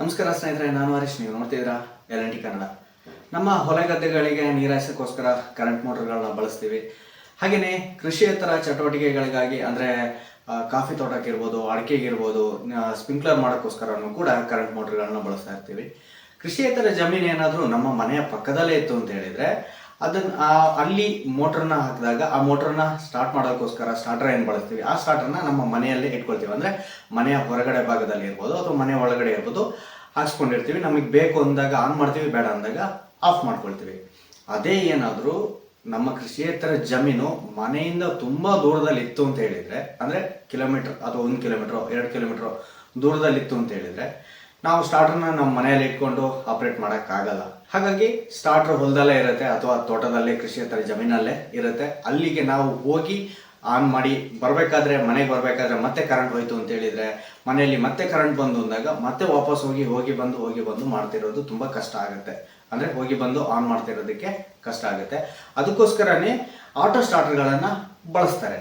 ನಮಸ್ಕಾರ ಸ್ನೇಹಿತರೆ, ನಾನು ಹರೀಶ್, ನೀವು ನೋಡ್ತಿದ್ದೀರಾ ಎಲ್ ಎನ್ ಟಿ ಕನ್ನಡ. ನಮ್ಮ ಹೊಲ ಗದ್ದೆಗಳಿಗೆ ನೀರಾಯಿಸೋಕ್ಕೋಸ್ಕರ ಕರೆಂಟ್ ಮೋಟರ್ಗಳನ್ನ ಬಳಸ್ತೀವಿ. ಹಾಗೆಯೇ ಕೃಷಿಯೇತರ ಚಟುವಟಿಕೆಗಳಿಗಾಗಿ, ಅಂದರೆ ಕಾಫಿ ತೋಟಕ್ಕಿರ್ಬೋದು ಅಡಿಕೆಗಿರ್ಬೋದು ಸ್ಪ್ರಿಂಕ್ಲರ್ ಮಾಡೋಕ್ಕೋಸ್ಕರನೂ ಕೂಡ ಕರೆಂಟ್ ಮೋಟರ್ಗಳನ್ನ ಬಳಸ್ತಾ ಇರ್ತೀವಿ. ಕೃಷಿಯೇತರ ಜಮೀನು ಏನಾದರೂ ನಮ್ಮ ಮನೆಯ ಪಕ್ಕದಲ್ಲೇ ಇತ್ತು ಅಂತ ಹೇಳಿದರೆ ಅದನ್ನ ಅಲ್ಲಿ ಮೋಟರ್ನ ಹಾಕಿದಾಗ ಆ ಮೋಟರ್ನ ಸ್ಟಾರ್ಟ್ ಮಾಡೋಕ್ಕೋಸ್ಕರ ಸ್ಟಾರ್ಟರ್ ಏನು ಬಳಸ್ತೀವಿ? ಆ ಸ್ಟಾರ್ಟರ್ನ ನಮ್ಮ ಮನೆಯಲ್ಲೇ ಇಟ್ಕೊಳ್ತೀವಿ. ಅಂದರೆ ಮನೆಯ ಹೊರಗಡೆ ಭಾಗದಲ್ಲಿ ಇರ್ಬೋದು ಅಥವಾ ಮನೆ ಒಳಗಡೆ ಇರ್ಬೋದು, ಹಾಕ್ಸ್ಕೊಂಡಿರ್ತೀವಿ. ನಮಗೆ ಬೇಕು ಅಂದಾಗ ಆನ್ ಮಾಡ್ತೀವಿ, ಬೇಡ ಅಂದಾಗ ಆಫ್ ಮಾಡ್ಕೊಳ್ತೀವಿ. ಅದೇ ಏನಾದರೂ ನಮ್ಮ ಕೃಷಿಯೇತರ ಜಮೀನು ಮನೆಯಿಂದ ತುಂಬ ದೂರದಲ್ಲಿ ಇತ್ತು ಅಂತ ಹೇಳಿದರೆ, ಅಂದರೆ ಕಿಲೋಮೀಟರ್ ಅಥವಾ ಒಂದು ಕಿಲೋಮೀಟ್ರೋ ಎರಡು ಕಿಲೋಮೀಟ್ರು ದೂರದಲ್ಲಿ ಇತ್ತು ಅಂತ ಹೇಳಿದರೆ ನಾವು ಸ್ಟಾರ್ಟರ್ನ ನಮ್ಮ ಮನೆಯಲ್ಲಿ ಇಟ್ಕೊಂಡು ಆಪ್ರೇಟ್ ಮಾಡೋಕ್ಕಾಗಲ್ಲ ಹಾಗಾಗಿ ಸ್ಟಾರ್ಟರ್ ಹೊಲದಲ್ಲೇ ಇರುತ್ತೆ ಅಥವಾ ತೋಟದಲ್ಲೇ ಕೃಷಿಯೇತರ ಜಮೀನಲ್ಲೇ ಇರುತ್ತೆ. ಅಲ್ಲಿಗೆ ನಾವು ಹೋಗಿ ಆನ್ ಮಾಡಿ ಬರಬೇಕಾದ್ರೆ ಮನೆಗೆ ಬರಬೇಕಾದ್ರೆ ಮತ್ತೆ ಕರೆಂಟ್ ಹೋಯ್ತು ಅಂತ ಹೇಳಿದರೆ, ಮನೆಯಲ್ಲಿ ಮತ್ತೆ ಕರೆಂಟ್ ಬಂದು ಅಂದಾಗ ಮತ್ತೆ ವಾಪಸ್ ಹೋಗಿ ಹೋಗಿ ಬಂದು ಹೋಗಿ ಬಂದು ಮಾಡ್ತಿರೋದು ತುಂಬ ಕಷ್ಟ ಆಗುತ್ತೆ. ಅಂದರೆ ಹೋಗಿ ಬಂದು ಆನ್ ಮಾಡ್ತಿರೋದಕ್ಕೆ ಕಷ್ಟ ಆಗುತ್ತೆ. ಅದಕ್ಕೋಸ್ಕರನೇ ಆಟೋ ಸ್ಟಾರ್ಟರ್ಗಳನ್ನು ಬಳಸ್ತಾರೆ.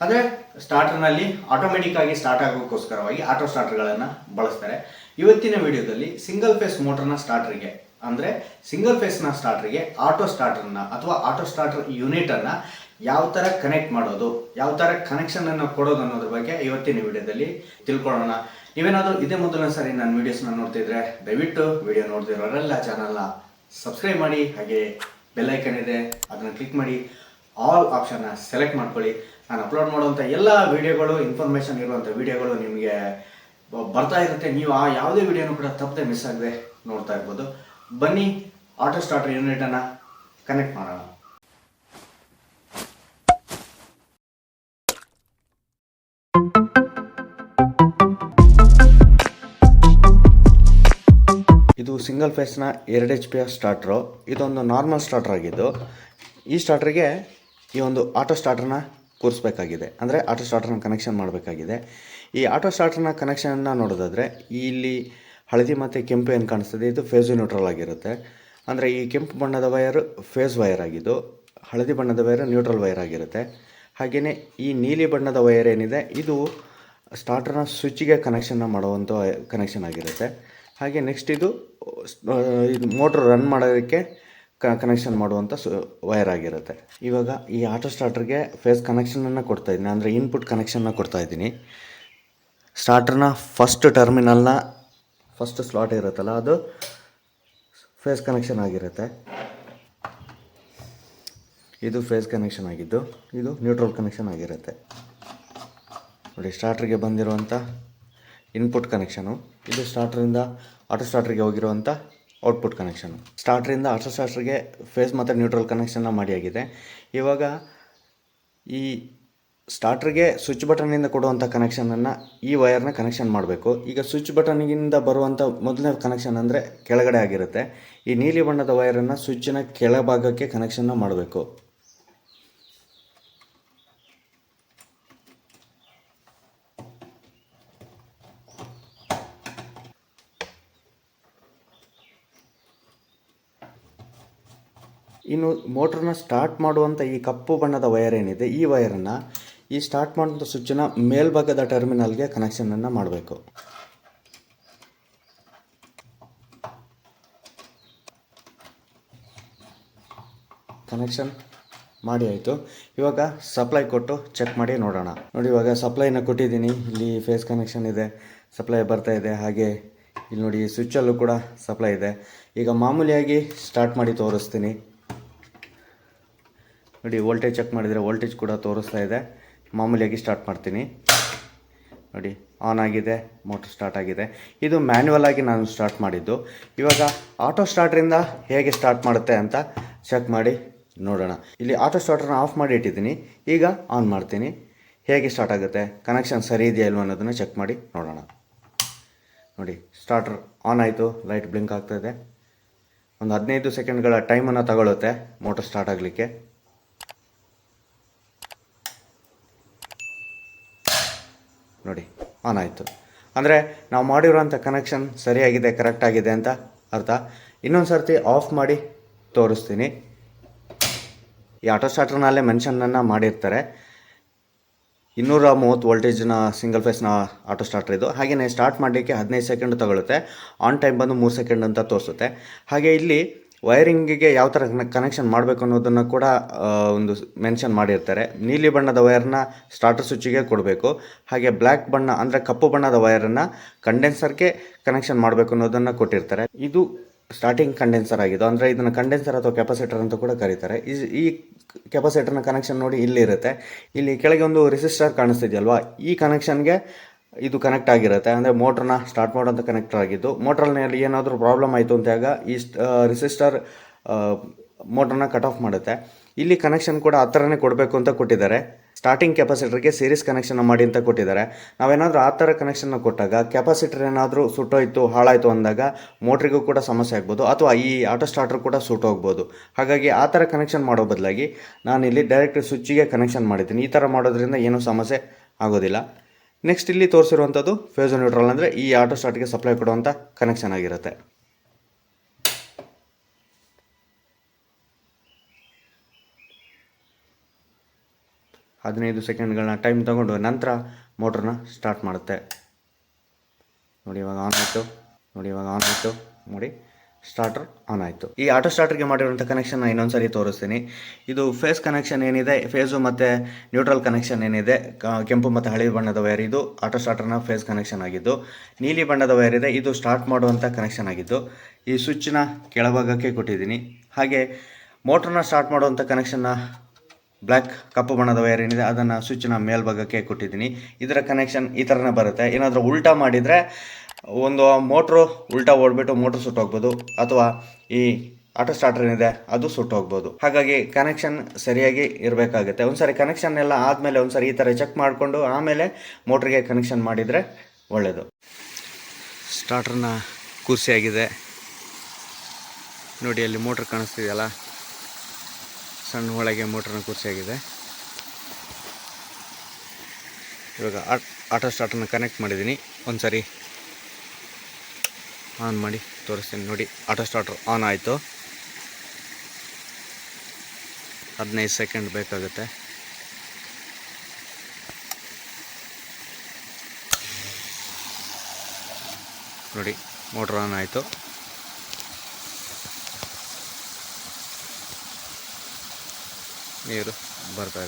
ಅಂದರೆ ಸ್ಟಾರ್ಟರ್ನಲ್ಲಿ ಆಟೋಮೆಟಿಕ್ ಆಗಿ ಸ್ಟಾರ್ಟ್ ಆಗೋಕ್ಕೋಸ್ಕರವಾಗಿ ಆಟೋ ಸ್ಟಾರ್ಟರ್ಗಳನ್ನು ಬಳಸ್ತಾರೆ. ಇವತ್ತಿನ ವಿಡಿಯೋದಲ್ಲಿ ಸಿಂಗಲ್ ಫೇಸ್ ಮೋಟರ್ನ ಸ್ಟಾರ್ಟರ್ಗೆ ಅಂದರೆ ಸಿಂಗಲ್ ಫೇಸ್ನ ಸ್ಟಾರ್ಟರ್ಗೆ ಆಟೋ ಸ್ಟಾರ್ಟರ್ನ ಅಥವಾ ಆಟೋ ಸ್ಟಾರ್ಟರ್ ಯೂನಿಟನ್ನು ಯಾವ ಥರ ಕನೆಕ್ಟ್ ಮಾಡೋದು, ಯಾವ ಥರ ಕನೆಕ್ಷನನ್ನು ಕೊಡೋದು ಅನ್ನೋದ್ರ ಬಗ್ಗೆ ಇವತ್ತಿನ ವಿಡಿಯೋದಲ್ಲಿ ತಿಳ್ಕೊಳ್ಳೋಣ. ನೀವೇನಾದರೂ ಇದೇ ಮೊದಲನೇ ಸಾರಿ ನನ್ನ ವೀಡಿಯೋಸ್ನ ನೋಡ್ತಿದ್ರೆ ದಯವಿಟ್ಟು ವಿಡಿಯೋ ನೋಡ್ತಿರೋರೆಲ್ಲ ಚಾನಲ್ನ ಸಬ್ಸ್ಕ್ರೈಬ್ ಮಾಡಿ, ಹಾಗೆ ಬೆಲ್ ಐಕನ್ ಇದೆ, ಅದನ್ನು ಕ್ಲಿಕ್ ಮಾಡಿ ಆಲ್ ಆಪ್ಷನ್ನ ಸೆಲೆಕ್ಟ್ ಮಾಡ್ಕೊಳ್ಳಿ. ನಾನು ಅಪ್ಲೋಡ್ ಮಾಡುವಂಥ ಎಲ್ಲ ವಿಡಿಯೋಗಳು ಇನ್ಫಾರ್ಮೇಷನ್ ಇರುವಂಥ ವಿಡಿಯೋಗಳು ನಿಮಗೆ ಬರ್ತಾ ಇರುತ್ತೆ. ನೀವು ಆ ಯಾವುದೇ ವಿಡಿಯೋನು ಕೂಡ ತಪ್ಪದೆ ಮಿಸ್ ಆಗದೆ ನೋಡ್ತಾ ಇರ್ಬೋದು. ಬನ್ನಿ, ಆಟೋ ಸ್ಟಾರ್ಟರ್ ಯೂನಿಟನ್ನು ಕನೆಕ್ಟ್ ಮಾಡೋಣ. ಇದು ಸಿಂಗಲ್ ಫೇಸ್ನ ಎರಡು ಎಚ್ ಪಿ ಸ್ಟಾರ್ಟ್ರು ಇದೊಂದು ನಾರ್ಮಲ್ ಸ್ಟಾರ್ಟರ್ ಆಗಿದ್ದು, ಈ ಸ್ಟಾರ್ಟ್ರಿಗೆ ಈ ಒಂದು ಆಟೋ ಸ್ಟಾರ್ಟರ್ನ ಕೂರಿಸ್ಬೇಕಾಗಿದೆ. ಅಂದರೆ ಆಟೋ ಸ್ಟಾರ್ಟರ್ನ ಕನೆಕ್ಷನ್ ಮಾಡಬೇಕಾಗಿದೆ. ಈ ಆಟೋ ಸ್ಟಾರ್ಟರ್ನ ಕನೆಕ್ಷನನ್ನು ನೋಡೋದಾದರೆ, ಇಲ್ಲಿ ಹಳದಿ ಮತ್ತು ಕೆಂಪು ಏನು ಕಾಣಿಸ್ತದೆ? ಇದು ಫೇಸ್ ನ್ಯೂಟ್ರಲ್ ಆಗಿರುತ್ತೆ. ಅಂದರೆ ಈ ಕೆಂಪು ಬಣ್ಣದ ವೈರ್ ಫೇಸ್ ವೈರ್ ಆಗಿದ್ದು, ಹಳದಿ ಬಣ್ಣದ ವೈರ್ ನ್ಯೂಟ್ರಲ್ ವೈರ್ ಆಗಿರುತ್ತೆ. ಹಾಗೆಯೇ ಈ ನೀಲಿ ಬಣ್ಣದ ವೈರ್ ಏನಿದೆ, ಇದು ಸ್ಟಾರ್ಟರ್ನ ಸ್ವಿಚ್ಗೆ ಕನೆಕ್ಷನ್ನ ಮಾಡುವಂಥ ಕನೆಕ್ಷನ್ ಆಗಿರುತ್ತೆ. ಹಾಗೆ ನೆಕ್ಸ್ಟ್ ಇದು ಇದು ಮೋಟ್ರ್ ರನ್ ಮಾಡೋದಕ್ಕೆ ಕನೆಕ್ಷನ್ ಮಾಡುವಂಥ ಸು ವೈರ್ ಆಗಿರುತ್ತೆ. ಇವಾಗ ಈ ಆಟೋ ಸ್ಟಾರ್ಟರ್ಗೆ ಫೇಸ್ ಕನೆಕ್ಷನನ್ನು ಕೊಡ್ತಾ ಇದ್ದೀನಿ. ಅಂದರೆ ಇನ್ಪುಟ್ ಕನೆಕ್ಷನ್ನ ಕೊಡ್ತಾ ಇದ್ದೀನಿ. ಸ್ಟಾರ್ಟರ್ನ ಫಸ್ಟ್ ಟರ್ಮಿನಲ್ನ ಫಸ್ಟ್ ಸ್ಲಾಟ್ ಇರುತ್ತಲ್ಲ, ಅದು ಫೇಸ್ ಕನೆಕ್ಷನ್ ಆಗಿರುತ್ತೆ. ಇದು ಫೇಸ್ ಕನೆಕ್ಷನ್ ಆಗಿದ್ದು, ಇದು ನ್ಯೂಟ್ರಲ್ ಕನೆಕ್ಷನ್ ಆಗಿರುತ್ತೆ. ನೋಡಿ ಸ್ಟಾರ್ಟ್ರಿಗೆ ಬಂದಿರುವಂಥ ಇನ್ಪುಟ್ ಕನೆಕ್ಷನು ಇದು ಸ್ಟಾರ್ಟರಿಂದ ಆಟೋ ಸ್ಟಾರ್ಟ್ರಿಗೆ ಹೋಗಿರುವಂಥ ಔಟ್ಪುಟ್ ಕನೆಕ್ಷನ್ ಸ್ಟಾರ್ಟ್ರಿಂದ ಆಟೋ ಸ್ಟಾರ್ಟ್ರಿಗೆ ಫೇಸ್ ಮತ್ತು ನ್ಯೂಟ್ರಲ್ ಕನೆಕ್ಷನ್ನ ಮಾಡಿ ಆಗಿದೆ. ಇವಾಗ ಈ ಸ್ಟಾರ್ಟ್ರಿಗೆ ಸ್ವಿಚ್ ಬಟನಿಂದ ಕೊಡುವಂಥ ಕನೆಕ್ಷನನ್ನು ಈ ವಯರ್ನ ಕನೆಕ್ಷನ್ ಮಾಡಬೇಕು. ಈಗ ಸ್ವಿಚ್ ಬಟನಿಗಿಂದ ಬರುವಂಥ ಮೊದಲನೇ ಕನೆಕ್ಷನ್ ಅಂದರೆ ಕೆಳಗಡೆ ಆಗಿರುತ್ತೆ. ಈ ನೀಲಿ ಬಣ್ಣದ ವಯರನ್ನು ಸ್ವಿಚ್ಚಿನ ಕೆಳಭಾಗಕ್ಕೆ ಕನೆಕ್ಷನ್ನ ಮಾಡಬೇಕು. ಇನ್ನು ಮೋಟ್ರನ್ನ ಸ್ಟಾರ್ಟ್ ಮಾಡುವಂಥ ಈ ಕಪ್ಪು ಬಣ್ಣದ ವಯರ್ ಏನಿದೆ, ಈ ವಯರನ್ನು ಈ ಸ್ಟಾರ್ಟ್ ಮಾಡುವಂಥ ಸ್ವಿಚ್ನ ಮೇಲ್ಭಾಗದ ಟರ್ಮಿನಲ್ಗೆ ಕನೆಕ್ಷನನ್ನು ಮಾಡಬೇಕು. ಕನೆಕ್ಷನ್ ಮಾಡಿ ಆಯಿತು. ಇವಾಗ ಸಪ್ಲೈ ಕೊಟ್ಟು ಚೆಕ್ ಮಾಡಿ ನೋಡೋಣ. ನೋಡಿ ಇವಾಗ ಸಪ್ಲೈನ ಕೊಟ್ಟಿದ್ದೀನಿ. ಇಲ್ಲಿ ಫೇಸ್ ಕನೆಕ್ಷನ್ ಇದೆ ಸಪ್ಲೈ ಬರ್ತಾ ಇದೆ. ಹಾಗೆ ಇಲ್ಲಿ ನೋಡಿ ಸ್ವಿಚ್ಚಲ್ಲೂ ಕೂಡ ಸಪ್ಲೈ ಇದೆ. ಈಗ ಮಾಮೂಲಿಯಾಗಿ ಸ್ಟಾರ್ಟ್ ಮಾಡಿ ತೋರಿಸ್ತೀನಿ. ನೋಡಿ ವೋಲ್ಟೇಜ್ ಚೆಕ್ ಮಾಡಿದರೆ ವೋಲ್ಟೇಜ್ ಕೂಡ ತೋರಿಸ್ತಾ ಇದೆ. ಮಾಮೂಲಿಯಾಗಿ ಸ್ಟಾರ್ಟ್ ಮಾಡ್ತೀನಿ. ನೋಡಿ ಆನ್ ಆಗಿದೆ ಮೋಟರ್ ಸ್ಟಾರ್ಟ್ ಆಗಿದೆ. ಇದು ಮ್ಯಾನ್ಯುವಲ್ ಆಗಿ ನಾನು ಸ್ಟಾರ್ಟ್ ಮಾಡಿದ್ದು. ಇವಾಗ ಆಟೋ ಸ್ಟಾರ್ಟ್ರಿಂದ ಹೇಗೆ ಸ್ಟಾರ್ಟ್ ಮಾಡುತ್ತೆ ಅಂತ ಚೆಕ್ ಮಾಡಿ ನೋಡೋಣ. ಇಲ್ಲಿ ಆಟೋ ಸ್ಟಾರ್ಟರ್ನ ಆಫ್ ಮಾಡಿ ಇಟ್ಟಿದ್ದೀನಿ. ಈಗ ಆನ್ ಮಾಡ್ತೀನಿ. ಹೇಗೆ ಸ್ಟಾರ್ಟ್ ಆಗುತ್ತೆ? ಕನೆಕ್ಷನ್ ಸರಿ ಇದೆಯಾ ಇಲ್ವ ಅನ್ನೋದನ್ನು ಚೆಕ್ ಮಾಡಿ ನೋಡೋಣ. ನೋಡಿ ಸ್ಟಾರ್ಟರ್ ಆನ್ ಆಯಿತು ಲೈಟ್ ಬ್ಲಿಂಕ್ ಆಗ್ತಾ ಇದೆ. ಒಂದು ಹದಿನೈದು ಸೆಕೆಂಡ್ಗಳ ಟೈಮನ್ನು ತಗೊಳ್ಳುತ್ತೆ ಮೋಟರ್ ಸ್ಟಾರ್ಟ್ ಆಗಲಿಕ್ಕೆ ನೋಡಿ ಆನ್ ಆಯಿತು. ಅಂದರೆ ನಾವು ಮಾಡಿರುವಂಥ ಕನೆಕ್ಷನ್ ಸರಿಯಾಗಿದೆ ಕರೆಕ್ಟ್ ಆಗಿದೆ ಅಂತ ಅರ್ಥ. ಇನ್ನೊಂದು ಸರ್ತಿ ಆಫ್ ಮಾಡಿ ತೋರಿಸ್ತೀನಿ. ಈ ಆಟೋ ಸ್ಟಾರ್ಟರ್ನಲ್ಲೇ ಮೆನ್ಷನನ್ನು ಮಾಡಿರ್ತಾರೆ. ಇನ್ನೂರ ಮೂವತ್ತು ವೋಲ್ಟೇಜ್ನ ಸಿಂಗಲ್ ಫೇಸ್ನ ಆಟೋ ಸ್ಟಾರ್ಟರ್ ಇದು. ಹಾಗೆಯೇ ಸ್ಟಾರ್ಟ್ ಮಾಡಲಿಕ್ಕೆ ಹದಿನೈದು ಸೆಕೆಂಡ್ ತಗೊಳುತ್ತೆ. ಆನ್ ಟೈಮ್ ಬಂದು ಮೂರು ಸೆಕೆಂಡ್ ಅಂತ ತೋರಿಸುತ್ತೆ. ಹಾಗೆ ಇಲ್ಲಿ ವೈರಿಂಗಿಗೆ ಯಾವ ಥರ ಕನೆಕ್ಷನ್ ಮಾಡಬೇಕು ಅನ್ನೋದನ್ನು ಕೂಡ ಒಂದು ಮೆನ್ಷನ್ ಮಾಡಿರ್ತಾರೆ. ನೀಲಿ ಬಣ್ಣದ ವೈರನ್ನ ಸ್ಟಾರ್ಟರ್ ಸ್ವಿಚ್ಚಿಗೆ ಕೊಡಬೇಕು. ಹಾಗೆ ಬ್ಲ್ಯಾಕ್ ಬಣ್ಣ ಅಂದರೆ ಕಪ್ಪು ಬಣ್ಣದ ವೈರನ್ನು ಕಂಡೆನ್ಸರ್ಗೆ ಕನೆಕ್ಷನ್ ಮಾಡಬೇಕು ಅನ್ನೋದನ್ನು ಕೊಟ್ಟಿರ್ತಾರೆ. ಇದು ಸ್ಟಾರ್ಟಿಂಗ್ ಕಂಡೆನ್ಸರ್ ಆಗಿದ್ದು, ಅಂದರೆ ಇದನ್ನು ಕಂಡೆನ್ಸರ್ ಅಥವಾ ಕೆಪಾಸಿಟರ್ ಅಂತ ಕೂಡ ಕರೀತಾರೆ. ಈ ಕೆಪಾಸಿಟರ್ನ ಕನೆಕ್ಷನ್ ನೋಡಿ ಇಲ್ಲಿರುತ್ತೆ ಇಲ್ಲಿ ಕೆಳಗೆ ಒಂದು ರಿಸಿಸ್ಟರ್ ಕಾಣಿಸ್ತಿದೆಯಲ್ವಾ? ಈ ಕನೆಕ್ಷನ್ಗೆ ಇದು ಕನೆಕ್ಟ್ ಆಗಿರುತ್ತೆ. ಅಂದರೆ ಮೋಟ್ರನ್ನ ಸ್ಟಾರ್ಟ್ ಮಾಡೋಂಥ ಕನೆಕ್ಟರ್ ಆಗಿದ್ದು ಮೋಟ್ರಲ್ಲಿ ಏನಾದರೂ ಪ್ರಾಬ್ಲಮ್ ಆಯಿತು ಅಂತಾಗ ಈ ರಿಸಿಸ್ಟರ್ ಮೋಟ್ರನ್ನ ಕಟ್ ಆಫ್ ಮಾಡುತ್ತೆ. ಇಲ್ಲಿ ಕನೆಕ್ಷನ್ ಕೂಡ ಆ ಥರನೇ ಕೊಡಬೇಕು ಅಂತ ಕೊಟ್ಟಿದ್ದಾರೆ. ಸ್ಟಾರ್ಟಿಂಗ್ ಕೆಪಾಸಿಟರ್ಗೆ ಸೀರೀಸ್ ಕನೆಕ್ಷನ್ ಮಾಡಿ ಅಂತ ಕೊಟ್ಟಿದ್ದಾರೆ. ನಾವೇನಾದರೂ ಆ ಥರ ಕನೆಕ್ಷನ್ನ ಕೊಟ್ಟಾಗ ಕೆಪಾಸಿಟರ್ ಏನಾದರೂ ಸುಟ್ಟೋಯ್ತು, ಹಾಳಾಯಿತು ಅಂದಾಗ ಮೋಟ್ರಿಗೂ ಕೂಡ ಸಮಸ್ಯೆ ಆಗ್ಬೋದು, ಅಥವಾ ಈ ಆಟೋ ಸ್ಟಾರ್ಟರ್ ಕೂಡ ಸುಟ್ಟೋಗ್ಬೋದು. ಹಾಗಾಗಿ ಆ ಥರ ಕನೆಕ್ಷನ್ ಮಾಡೋ ಬದಲಾಗಿ ನಾನಿಲ್ಲಿ ಡೈರೆಕ್ಟ್ ಸ್ವಿಚ್ಚಿಗೆ ಕನೆಕ್ಷನ್ ಮಾಡಿದ್ದೀನಿ. ಈ ಥರ ಮಾಡೋದ್ರಿಂದ ಏನೂ ಸಮಸ್ಯೆ ಆಗೋದಿಲ್ಲ. ನೆಕ್ಸ್ಟ್ ಇಲ್ಲಿ ತೋರಿಸಿರುವಂಥದ್ದು ಫೇಸೋ ನ್ಯೂಟ್ರಲ್ ಅಂದರೆ ಈ ಆಟೋ ಸ್ಟಾರ್ಟ್ಗೆ ಸಪ್ಲೈ ಕೊಡುವಂಥ ಕನೆಕ್ಷನ್ ಆಗಿರುತ್ತೆ. ಹದಿನೈದು ಸೆಕೆಂಡ್ಗಳನ್ನ ಟೈಮ್ ತಗೊಂಡು ನಂತರ ಮೋಟ್ರನ್ನ ಸ್ಟಾರ್ಟ್ ಮಾಡುತ್ತೆ. ನೋಡಿ ಇವಾಗ ಆನ್ ಆಯಿತು. ನೋಡಿ ಇವಾಗ ಆನ್ ಆಯಿತು. ನೋಡಿ. ಸ್ಟಾರ್ಟರ್ ಆನ್ ಆಯಿತು. ಈ ಆಟೋ ಸ್ಟಾರ್ಟರ್ಗೆ ಮಾಡಿರುವಂಥ ಕನೆಕ್ಷನ್ನ ಇನ್ನೊಂದ್ಸರಿ ತೋರಿಸ್ತೀನಿ. ಇದು ಫೇಸ್ ಕನೆಕ್ಷನ್ ಏನಿದೆ ಫೇಸು ಮತ್ತು ನ್ಯೂಟ್ರಲ್ ಕನೆಕ್ಷನ್ ಏನಿದೆ ಕೆಂಪು ಮತ್ತು ಹಳದಿ ಬಣ್ಣದ ವೈರ್ ಇದು ಆಟೋ ಸ್ಟಾರ್ಟರ್ನ ಫೇಸ್ ಕನೆಕ್ಷನ್ ಆಗಿದ್ದು, ನೀಲಿ ಬಣ್ಣದ ವೈರ್ ಇದೆ, ಇದು ಸ್ಟಾರ್ಟ್ ಮಾಡುವಂಥ ಕನೆಕ್ಷನ್ ಆಗಿದ್ದು, ಈ ಸ್ವಿಚ್ನ ಕೆಳಭಾಗಕ್ಕೆ ಕೊಟ್ಟಿದ್ದೀನಿ. ಹಾಗೆ ಮೋಟ್ರನ್ನ ಸ್ಟಾರ್ಟ್ ಮಾಡುವಂಥ ಕನೆಕ್ಷನ್ನ ಬ್ಲ್ಯಾಕ್ ಕಪ್ಪು ಬಣ್ಣದ ವೈರ್ ಏನಿದೆ, ಅದನ್ನು ಸ್ವಿಚ್ನ ಮೇಲ್ಭಾಗಕ್ಕೆ ಕೊಟ್ಟಿದ್ದೀನಿ. ಇದರ ಕನೆಕ್ಷನ್ ಈ ಥರನೇ ಬರುತ್ತೆ. ಏನಾದರೂ ಉಲ್ಟಾ ಮಾಡಿದರೆ ಒಂದು ಮೋಟ್ರು ಉಲ್ಟಾ ಓಡ್ಬಿಟ್ಟು ಮೋಟ್ರ್ ಸುಟ್ಟೋಗ್ಬೋದು ಅಥವಾ ಈ ಆಟೋ ಸ್ಟಾರ್ಟರ್ ಏನಿದೆ, ಅದು ಸುಟ್ಟೋಗ್ಬೋದು ಹಾಗಾಗಿ ಕನೆಕ್ಷನ್ ಸರಿಯಾಗಿ ಇರಬೇಕಾಗುತ್ತೆ. ಒಂದ್ಸರಿ ಕನೆಕ್ಷನ್ ಎಲ್ಲ ಆದಮೇಲೆ ಒಂದ್ಸರಿ ಈ ಥರ ಚೆಕ್ ಮಾಡಿಕೊಂಡು ಆಮೇಲೆ ಮೋಟ್ರಿಗೆ ಕನೆಕ್ಷನ್ ಮಾಡಿದರೆ ಒಳ್ಳೆಯದು ಸ್ಟಾರ್ಟರ್ನ ಕೂರ್ಸಿಯಾಗಿದೆ ನೋಡಿ, ಅಲ್ಲಿ ಮೋಟ್ರ್ ಕಾಣಿಸ್ತಿದೆಯಲ್ಲ? ಸಣ್ಣ ಒಳಗೆ ಮೋಟ್ರನ್ನ ಕೂರ್ಸಿಯಾಗಿದೆ ಇವಾಗ ಆಟೋ ಸ್ಟಾರ್ಟರ್ನ ಕನೆಕ್ಟ್ ಮಾಡಿದ್ದೀನಿ. ಒಂದು ಸರಿ ಆನ್ ಮಾಡಿ ತೋರಿಸ್ತೀನಿ. ನೋಡಿ, ಆಟೋ ಸ್ಟಾರ್ಟರ್ ಆನ್ ಆಯಿತು. ಹದಿನೈದು ಸೆಕೆಂಡ್ ಬೇಕಾಗುತ್ತೆ. ನೋಡಿ ಮೋಟ್ರ್ ಆನ್ ಆಯಿತು. ನೀರು ಬರ್ತಾ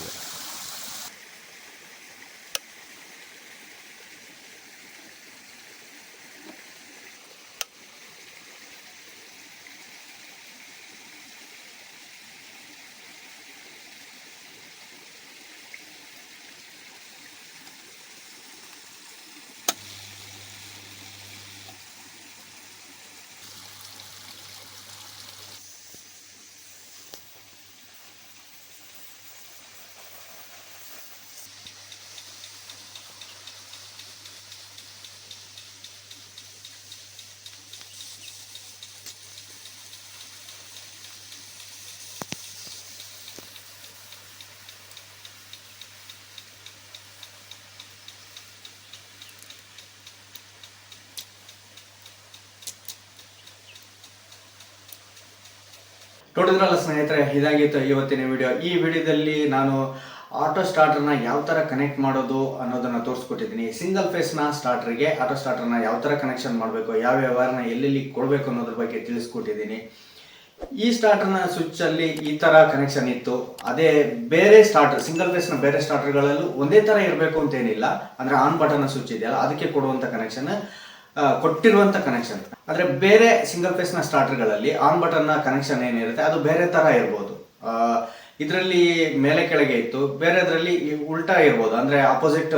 ನೋಡಿದ್ರಲ್ಲ ಸ್ನೇಹಿತರೆ, ಇದಾಗಿತ್ತು ಇವತ್ತಿನ ವಿಡಿಯೋ ಈ ವಿಡಿಯೋದಲ್ಲಿ ನಾನು ಆಟೋ ಸ್ಟಾರ್ಟರ್ನ ಯಾವ ಥರ ಕನೆಕ್ಟ್ ಮಾಡೋದು ಅನ್ನೋದನ್ನು ತೋರಿಸ್ಕೊಟ್ಟಿದ್ದೀನಿ. ಸಿಂಗಲ್ ಫೇಸ್ನ ಸ್ಟಾರ್ಟರ್ಗೆ ಆಟೋ ಸ್ಟಾರ್ಟರ್ನ ಯಾವ ಥರ ಕನೆಕ್ಷನ್ ಮಾಡಬೇಕು, ಯಾವ ವ್ಯವಹಾರನ ಎಲ್ಲೆಲ್ಲಿ ಕೊಡಬೇಕು ಅನ್ನೋದ್ರ ಬಗ್ಗೆ ತಿಳಿಸ್ಕೊಟ್ಟಿದ್ದೀನಿ. ಈ ಸ್ಟಾರ್ಟರ್ನ ಸ್ವಿಚ್ ಅಲ್ಲಿ ಈ ತರ ಕನೆಕ್ಷನ್ ಇತ್ತು. ಅದೇ ಬೇರೆ ಸ್ಟಾರ್ಟರ್ ಸಿಂಗಲ್ ಫೇಸ್ನ ಬೇರೆ ಸ್ಟಾರ್ಟರ್ಗಳಲ್ಲೂ ಒಂದೇ ತರ ಇರಬೇಕು ಅಂತ ಏನಿಲ್ಲ. ಅಂದ್ರೆ ಆನ್ ಬಟನ್ ಸ್ವಿಚ್ ಇದೆಯಲ್ಲ, ಅದಕ್ಕೆ ಕೊಡುವಂತ ಕನೆಕ್ಷನ್ ಕೊಟ್ಟಿರುವಂತ ಕನೆಕ್ಷನ್ ಆದರೆ ಬೇರೆ ಸಿಂಗಲ್ ಫೇಸ್ನ ಸ್ಟಾರ್ಟರ್ಗಳಲ್ಲಿ ಆನ್ ಬಟನ್ನ ಕನೆಕ್ಷನ್ ಏನಿರುತ್ತೆ, ಅದು ಬೇರೆ ತರ ಇರ್ಬೋದು. ಇದರಲ್ಲಿ ಮೇಲೆ ಕೆಳಗೆ ಇತ್ತು ಬೇರೆದರಲ್ಲಿ ಉಲ್ಟಾ ಇರ್ಬೋದು, ಅಂದ್ರೆ ಆಪೋಸಿಟ್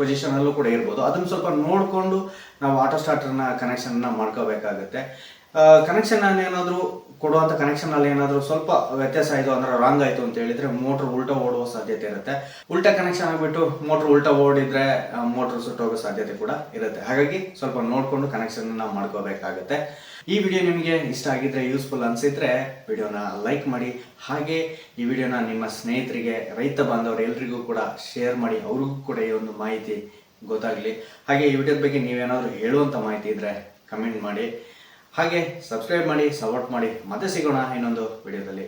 ಪೊಸಿಷನ್ ಅಲ್ಲೂ ಕೂಡ ಇರ್ಬೋದು. ಅದನ್ನ ಸ್ವಲ್ಪ ನೋಡಿಕೊಂಡು ನಾವು ಆಟೋ ಸ್ಟಾರ್ಟರ್ನ ಕನೆಕ್ಷನ್ ಮಾಡ್ಕೋಬೇಕಾಗುತ್ತೆ. ಕನೆಕ್ಷನ್ ಏನಾದರೂ ಕನೆಕ್ಷನ್ ಅಲ್ಲಿ ಏನಾದರೂ ಸ್ವಲ್ಪ ವ್ಯತ್ಯಾಸ ಆಯಿತು ಅಂದ್ರೆ ರಾಂಗ್ ಆಯಿತು ಅಂತ ಹೇಳಿದ್ರೆ ಮೋಟ್ರ್ ಉಲ್ಟಾ ಓಡುವ ಸಾಧ್ಯತೆ ಇರುತ್ತೆ. ಉಲ್ಟಾ ಕನೆಕ್ಷನ್ ಆಗಿಬಿಟ್ಟು ಮೋಟರ್ ಉಲ್ಟಾ ಓಡಿದ್ರೆ ಮೋಟ್ರ್ ಸುಟ್ಟೋಗೋ ಸಾಧ್ಯತೆ ಕೂಡ ಇರುತ್ತೆ. ಹಾಗಾಗಿ ಸ್ವಲ್ಪ ನೋಡಿಕೊಂಡು ಕನೆಕ್ಷನ್ ನಾವು ಮಾಡ್ಕೋಬೇಕಾಗುತ್ತೆ. ಈ ವಿಡಿಯೋ ನಿಮಗೆ ಇಷ್ಟ ಆಗಿದ್ರೆ ಯೂಸ್ಫುಲ್ ಅನಿಸಿದ್ರೆ ವಿಡಿಯೋನ ಲೈಕ್ ಮಾಡಿ. ಹಾಗೆ ಈ ವಿಡಿಯೋನ ನಿಮ್ಮ ಸ್ನೇಹಿತರಿಗೆ, ರೈತ ಬಾಂಧವರು ಎಲ್ರಿಗೂ ಕೂಡ ಶೇರ್ ಮಾಡಿ. ಅವ್ರಿಗೂ ಕೂಡ ಈ ಒಂದು ಮಾಹಿತಿ ಗೊತ್ತಾಗಲಿ. ಹಾಗೆ ಈ ವಿಡಿಯೋದ ಬಗ್ಗೆ ನೀವೇನಾದರೂ ಹೇಳುವಂಥ ಮಾಹಿತಿ ಇದ್ರೆ ಕಮೆಂಟ್ ಮಾಡಿ. ಹಾಗೆ ಸಬ್ಸ್ಕ್ರೈಬ್ ಮಾಡಿ ಸಪೋರ್ಟ್ ಮಾಡಿ ಮತ್ತೆ ಸಿಗೋಣ ಇನ್ನೊಂದು ವಿಡಿಯೋದಲ್ಲಿ